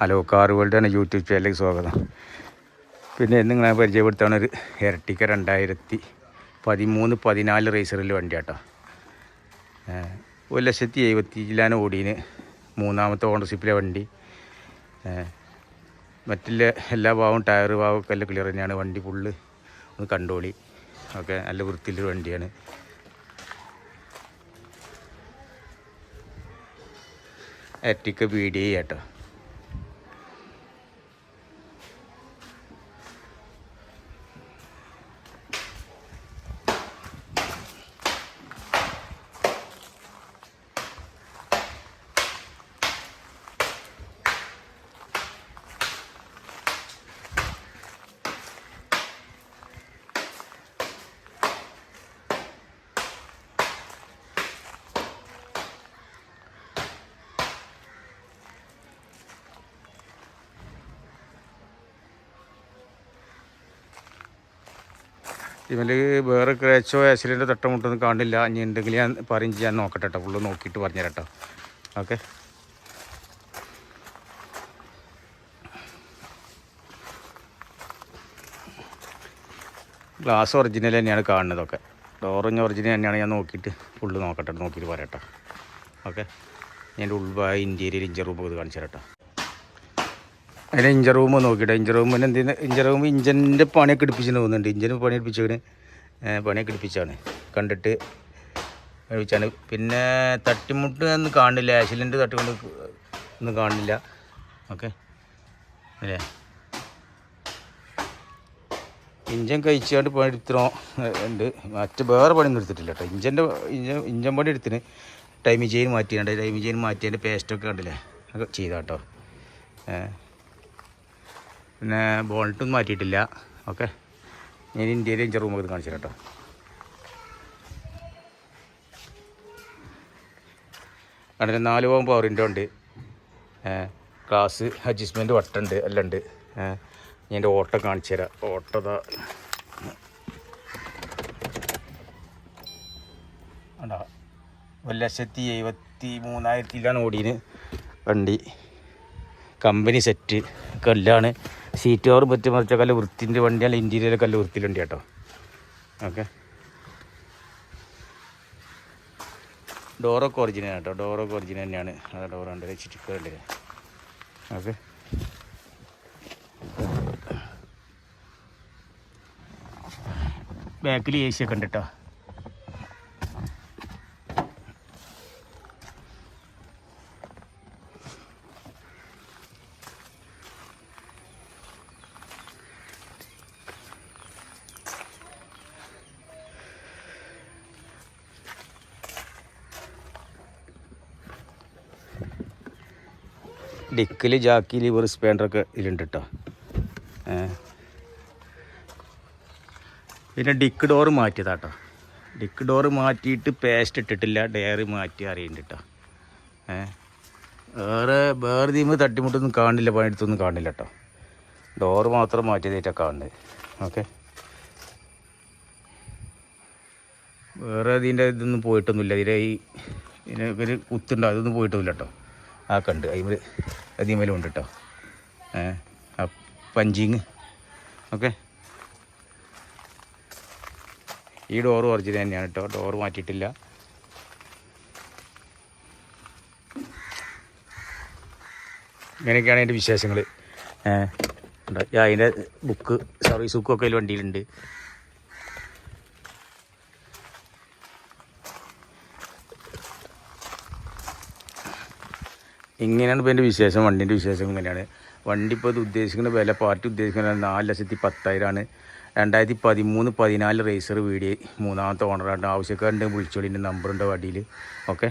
Hello car world വേൾഡാണ് YouTube ചാനലിലേക്ക് സ്വാഗതം. പിന്നെ നിങ്ങളെ പരിചയപ്പെടുത്താണ് ഒരു ഇരട്ടിക്ക രണ്ടായിരത്തി പതിമൂന്ന് പതിനാല് റേസറിൽ വണ്ടി കേട്ടോ ഒരു ലക്ഷത്തി എഴുപത്തി ജില്ലാന ഓടീന് മൂന്നാമത്തെ ഓണർഷിപ്പിലെ വണ്ടി. മറ്റുള്ള എല്ലാ ഭാഗവും ടയർ ഭാഗവും എല്ലാം ക്ലിയർ തന്നെയാണ്. വണ്ടി ഫുള്ള് ഒന്ന് കണ്ടോളി. ഒക്കെ നല്ല വൃത്തിയിലൊരു വണ്ടിയാണ്. എറ്റിക്ക് ബി ഡി കേട്ടോ ഇവൽ വേറെ ക്രാച്ചോ ആക്സിഡന്റോ തട്ടമുട്ടൊന്നും കാണില്ല. ഇനി ഉണ്ടെങ്കിൽ ഞാൻ പറയും ഞാൻ നോക്കട്ടെ കേട്ടോ ഫുള്ള് നോക്കിയിട്ട് പറഞ്ഞു കേട്ടോ ഓക്കെ. ഗ്ലാസ് ഒറിജിനൽ തന്നെയാണ് കാണുന്നതൊക്കെ ഡോറിഞ്ഞ ഒറിജിനൽ തന്നെയാണ് ഞാൻ നോക്കിയിട്ട് ഫുള്ള് നോക്കട്ടെ നോക്കിയിട്ട് പറയട്ടോ ഓക്കെ. ഞാൻ ഉൾഭാഗ ഇന്റീരിയർ ഇഞ്ചർ റൂമൊക്കെ ഇത് കാണിച്ചു തരാം അതിന്റെ ഇഞ്ചർ റൂം നോക്കി ഇഞ്ചർ റൂമിന് എന്തിന്? ഇഞ്ചർ റൂം ഇഞ്ചിന്റെ പണിയൊക്കെ എടുപ്പിച്ചെന്ന് തോന്നുന്നുണ്ട്. ഇഞ്ചിന് പണി എടുപ്പിച്ചവന് പണിയൊക്കെ എടുപ്പിച്ചാണ്. കണ്ടിട്ട് എടുപ്പിച്ചാണ് പിന്നെ തട്ടിമുട്ട് ഒന്നും കാണില്ല. ആശിലിന്റെ തട്ടിമുട്ട് ഒന്നും കാണില്ല. ഓക്കെ. അല്ലേ? ഇഞ്ചൻ കഴിച്ചുകൊണ്ട് പണി എടുത്തോ. ഉണ്ട്. മറ്റ് വേറെ പണിയൊന്നും എടുത്തിട്ടില്ല കേട്ടോ ഇഞ്ചന്റെ ഇഞ്ചൻ ഇഞ്ചൻ പണി എടുത്തിന്. ടൈമിങ് ചെയിൻ മാറ്റിയുണ്ട് ടൈമിങ് ചെയിൻ മാറ്റിയതിന്റെ പേസ്റ്റൊക്കെ കണ്ടില്ലേ? ഒക്കെ ചെയ്താട്ടോ. ഏഹ് പിന്നെ ബോൾട്ടൊന്നും മാറ്റിയിട്ടില്ല. ഓക്കെ. ഞാൻ ഇന്ത്യയിലെ ഇഞ്ചർ റൂമൊക്കെ കാണിച്ചു കേട്ടോ. അങ്ങനെ നാല് പോകാൻ പവറിന്റെ ഉണ്ട്. ക്ലാസ് അഡ്ജസ്റ്റ്മെന്റ് വട്ടുണ്ട് എല്ലാം ഉണ്ട്. ഞാൻ എന്റെ ഓട്ടോ കാണിച്ചു തരാം. ഓട്ടതാ ഉണ്ടാ ഒരു ലക്ഷത്തി എഴുപത്തി മൂന്നായിരത്തിലാണ് ഓടീന് വണ്ടി. കമ്പനി സെറ്റ് കല്ലാണ്. സീറ്റ് കവർ പറ്റി മറിച്ച കല്ല് വൃത്തിന്റെ വണ്ടിയല്ല ഇന്റീരിയർ കല്ല് വൃത്തിയിലുണ്ട് കേട്ടോ. ഓക്കെ ഡോറൊക്കെ ഒറിജിനൽ കേട്ടോ. ഡോറൊക്കെ ഒറിജിനൽ തന്നെയാണ്. ആ ഡോർ ഉണ്ട്. ചിറ്റിക്കോ ഉണ്ട് ഓക്കെ ബാക്കിൽ എ സി ഒക്കെ ഉണ്ട് കേട്ടോ. ഡിക്കിൽ ജാക്കി ലിവർ സ്പാൻഡറൊക്കെ ഇതിലുണ്ട് കേട്ടോ. പിന്നെ ഡിക്ക് ഡോറ് മാറ്റിയതാട്ടോ ഡിക്ക് ഡോറ് മാറ്റിയിട്ട് പേസ്റ്റ് ഇട്ടിട്ടില്ല ഡയറി മാറ്റി അറിയുന്നുണ്ട് കേട്ടോ വേറെ വേറെ തീമ് തട്ടിമുട്ടൊന്നും കാണില്ല പണിയെടുത്തൊന്നും കാണില്ല കേട്ടോ ഡോറ് മാത്രം മാറ്റിയതായിട്ടാണ് കാണുന്നത്. ഓക്കെ. വേറെ ഇതിന്റെ ഇതൊന്നും പോയിട്ടൊന്നുമില്ല. ഇതിന്റെ ഈ ഇതിനൊക്കെ ഒരു കുത്തുണ്ട് അതൊന്നും പോയിട്ടൊന്നുമില്ല കേട്ടോ ആ കണ്ട്. അതിമേൽ അതിമേലും ഉണ്ട് കേട്ടോ ഏഹ് ആ പഞ്ചിങ്. ഓക്കെ. ഈ ഡോറ് ഒറിജിനൽ തന്നെയാണ് കേട്ടോ ഡോറ് മാറ്റിയിട്ടില്ല. ഇങ്ങനെയൊക്കെയാണ് അതിന്റെ വിശേഷങ്ങൾ അതിന്റെ ബുക്ക് സർവീസ് ബുക്കൊക്കെ അതിൽ വണ്ടിയിലുണ്ട്. ഇങ്ങനെയാണ് ഇപ്പോൾ എന്റെ വിശേഷം. വണ്ടീന്റെ വിശേഷം ഇങ്ങനെയാണ്. വണ്ടി ഇപ്പോൾ ഇത് ഉദ്ദേശിക്കുന്ന വില പാർട്ടി ഉദ്ദേശിക്കുന്ന നാല് ലക്ഷത്തി പത്തായിരമാണ് രണ്ടായിരത്തി പതിമൂന്ന് പതിനാല് റേസർ വീഡിയോ മൂന്നാമത്തെ ഓണറാണ് ആവശ്യക്കാരുണ്ടെങ്കിൽ വിളിച്ചോളിന്റെ നമ്പറുണ്ട് വണ്ടിയിൽ ഓക്കെ